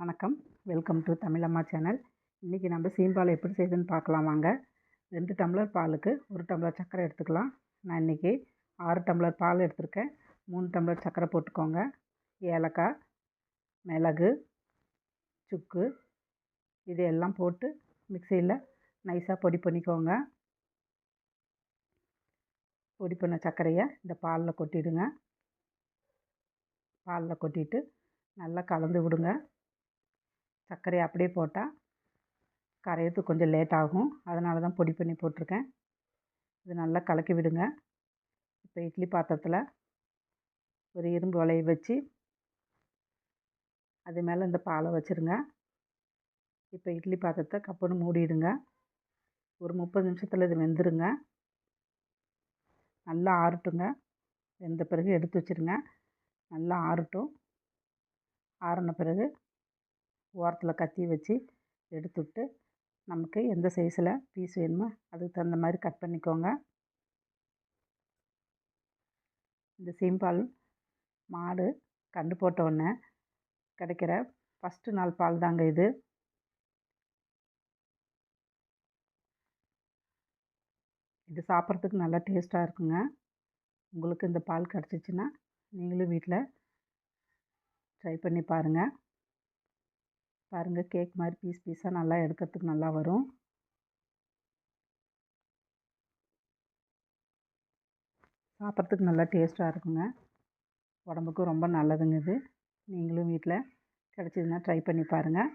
வணக்கம். Welcome to தமிழம்மா channel இன்றைக்கி நம்ம சீம்பால் எப்படி செய்யுதுன்னு பார்க்கலாம் வாங்க. ரெண்டு டம்ளர் பாலுக்கு ஒரு டம்ளர் சர்க்கரை எடுத்துக்கலாம். நான் இன்றைக்கி ஆறு டம்ளர் பால் எடுத்திருக்கேன். மூணு டம்ளர் சர்க்கரை போட்டுக்கோங்க. ஏலக்காய் மிளகு சுக்கு இது எல்லாம் போட்டு மிக்சியில் நைஸாக பொடி பண்ணிக்கோங்க. பொடி பண்ண சர்க்கரையை இந்த பாலில் கொட்டிடுங்க. பாலில் கொட்டிட்டு நல்லா கலந்து விடுங்க. சர்க்கரையை அப்படியே போட்டால் கரையிறதுக்கு கொஞ்சம் லேட் ஆகும். அதனால தான் பொடி பண்ணி போட்டிருக்கேன். இது நல்லா கலக்கி விடுங்க. இப்போ இட்லி பாத்திரத்தில் ஒரு இரும்பு வலையை வச்சு அது மேலே இந்த பாலை வச்சுருங்க. இப்போ இட்லி பாத்திரத்தை கப்புன்னு மூடிடுங்க. ஒரு முப்பது நிமிஷத்தில் இது வெந்துருங்க. நல்லா ஆறட்டுங்க. வெந்த பிறகு எடுத்து வச்சுருங்க. நல்லா ஆறட்டும். ஆறின பிறகு ஓரத்தில் கத்தி வச்சு எடுத்துவிட்டு நமக்கு எந்த சைஸில் பீஸ் வேணுமோ அதுக்கு தகுந்த மாதிரி கட் பண்ணிக்கோங்க. இந்த சீம்பால் மாடு கண்டு போட்டவுடனே கிடைக்கிற ஃபஸ்ட்டு நாள் பால் தாங்க இது. இது சாப்பிட்றதுக்கு நல்லா டேஸ்ட்டாக இருக்குங்க. உங்களுக்கு இந்த பால் கிடச்சிச்சின்னா நீங்களும் வீட்டில் ட்ரை பண்ணி பாருங்கள் பாருங்கள் கேக் மாதிரி பீஸ் பீஸாக நல்லா எடுக்கிறதுக்கு நல்லா வரும். சாப்பிட்றதுக்கு நல்லா டேஸ்ட்டாக இருக்குங்க. உடம்புக்கும் ரொம்ப நல்லதுங்க இது. நீங்களும் வீட்டில் கிடச்சிதுன்னா ட்ரை பண்ணி பாருங்கள்